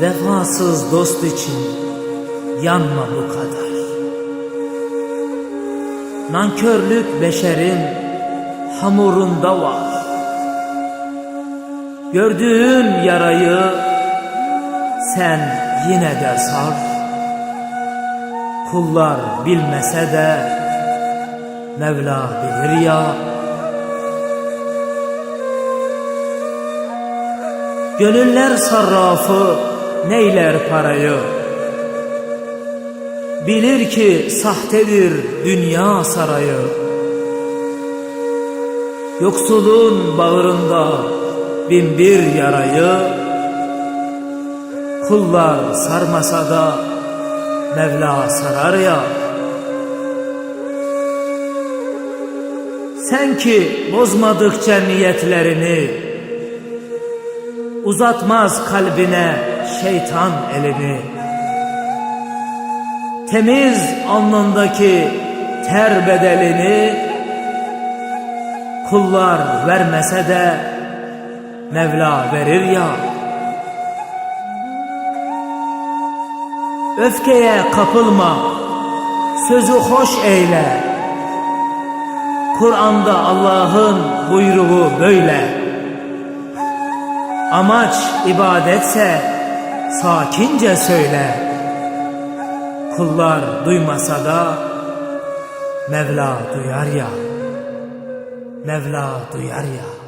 Vefasız dost için yanma bu kadar. Nankörlük beşerin hamurunda var. Gördüğün yarayı sen yine de sar. Kullar bilmese de Mevla bilir ya. Gönüller sarrafı neyler parayı Bilir ki sahtedir dünya sarayı. Yoksulun bağrında bin bir yarayı. Kullar sarmasa da Mevla sarar ya. Sen ki bozmadıkça niyetlerini Uzatmaz kalbine şeytan elini. Temiz alnındaki ter bedelini Kullar vermese de Mevla verir ya. Öfkeye kapılma Sözü hoş eyle. Kur'an'da Allah'ın buyruğu böyle Amaç ibadetse sakince söyle. Kullar duymasa da Mevla duyar ya. Mevla duyar ya.